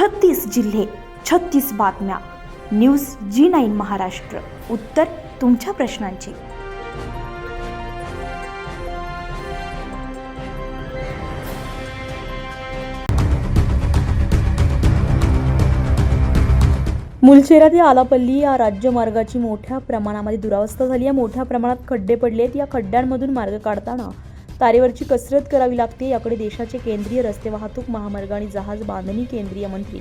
छत्तीस जिल्हे छत्तीस बातम्या. News G nine Maharashtra. उत्तर तुमच्या प्रश्नांची. मुलचेरा ते आलापल्ली या राज्यमार्गाची मोठ्या प्रमाणामध्ये दुरावस्था झाली. आहे मोठ्या प्रमाणात खड्डे पडले आहेत या खड्ड्यांमधून मार्ग काढताना तारेवरची कसरत करावी लागते याकडे देशाचे केंद्रीय रस्ते वाहतूक महामार्ग आणि जहाज बांधणी केंद्रीय मंत्री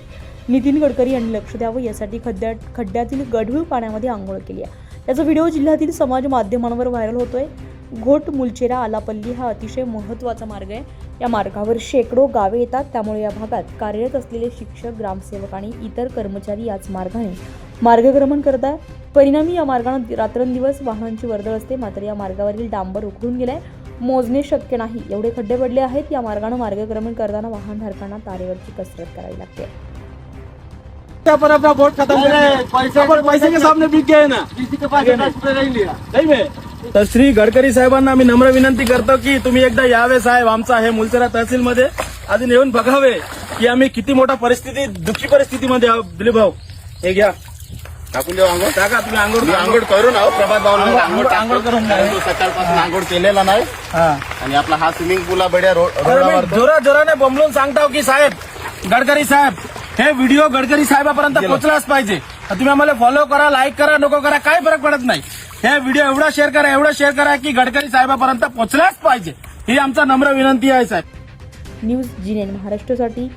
नितीन गडकरी यांनी लक्ष द्यावं यासाठी खड्ड्यात खड्ड्यातील गढूळ पाण्यामध्ये आंघोळ केली आहे. याचा व्हिडिओ जिल्ह्यातील समाज माध्यमांवर व्हायरल होतोय. घोट मुलचेरा आलापल्ली हा अतिशय महत्त्वाचा मार्ग आहे. या मार्गावर शेकडो गावे येतात. त्यामुळे या भागात कार्यरत असलेले शिक्षक ग्रामसेवक आणि इतर कर्मचारी याच मार्गाने मार्गक्रमण करतात परिणामी या मार्गाने रात्रंदिवस वाहनांची वर्दळ असते मात्र या मार्गावरील डांबर उखडून गेलाय. मोजणे शक्य नाही. एवढे खड्डे पडले आहेत या मार्गाने मार्गक्रमण करताना वाहनधारकांना तारेवरची कसरत करावी लागते. क्या पर अपना वोट खत्म गया पैसे पैसे के सामने बिक गए ना किसी के पास दस रुपये नहीं लिया नहीं में. तर श्री गडकरी साहेबांना मी नम्र विनंती करतो की तुम्ही एकदा यावे साहेब आमचा हे मुलचरा तहसील मध्ये अजून येऊन बघावे की आम्ही किती मोठा परिस्थिती दुःखी परिस्थितीमध्ये आहोत. दिलीप भाऊ हे घ्या. टाकून देऊ आंघोळ? टाका तुम्ही आंघोळ मी आंघोळ करून आहो प्रभात भाऊ आंघोळ- आंघोळ करून. सकाळपासून आंघोळ केलेला नाही. हा. आणि आपला हा स्विमिंग पूल बड्या रोडावर जोरा जोराने बोंबलून सांगतो की साहेब गडकरी साहेब हे व्हिडिओ गडकरी साहेबापर्यंत पोहोचलाच पाहिजे. तर तुम्ही आम्हाला फॉलो करा लाईक करा नको करा काही फरक पडत नाही. हे व्हिडिओ एवढा शेअर करा एवढा शेअर करा की गडकरी साहेबापर्यंत पोहोचलाच पाहिजे. ही आमचा नम्र विनंती आहे साहेब. न्यूज जी महाराष्ट्रासाठी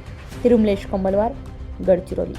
तिरुमलेश कंबलवार गडचिरोली.